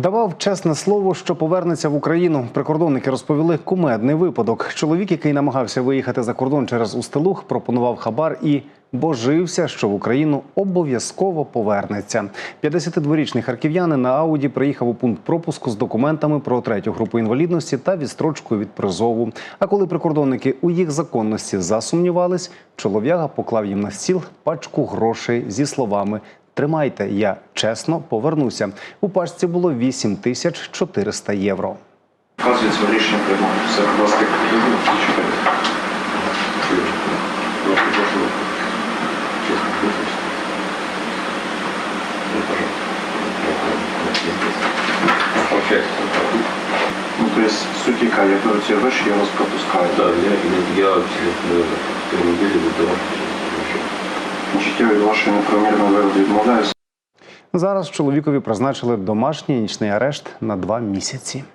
Давав чесне слово, що повернеться в Україну. Прикордонники розповіли кумедний випадок. Чоловік, який намагався виїхати за кордон через Устилух, пропонував хабар і божився, що в Україну обов'язково повернеться. 52-річний харків'янин на ауді приїхав у пункт пропуску з документами про третю групу інвалідності та відстрочкою від призову. А коли прикордонники у їх законності засумнівались, чолов'яга поклав їм на стіл пачку грошей зі словами. Тримайте, я чесно повернуся. У пачці було 8 тисяч 400 євро. Вказується рішення приймаю. Все, будь ласка. Ну, то есть суть яка, я беру ці гроші, я вас пропускаю. Да, я, я абсолютно в цьому я від вашої неправомірної вироби відмовляюся. Зараз чоловікові призначили домашній нічний арешт на два місяці.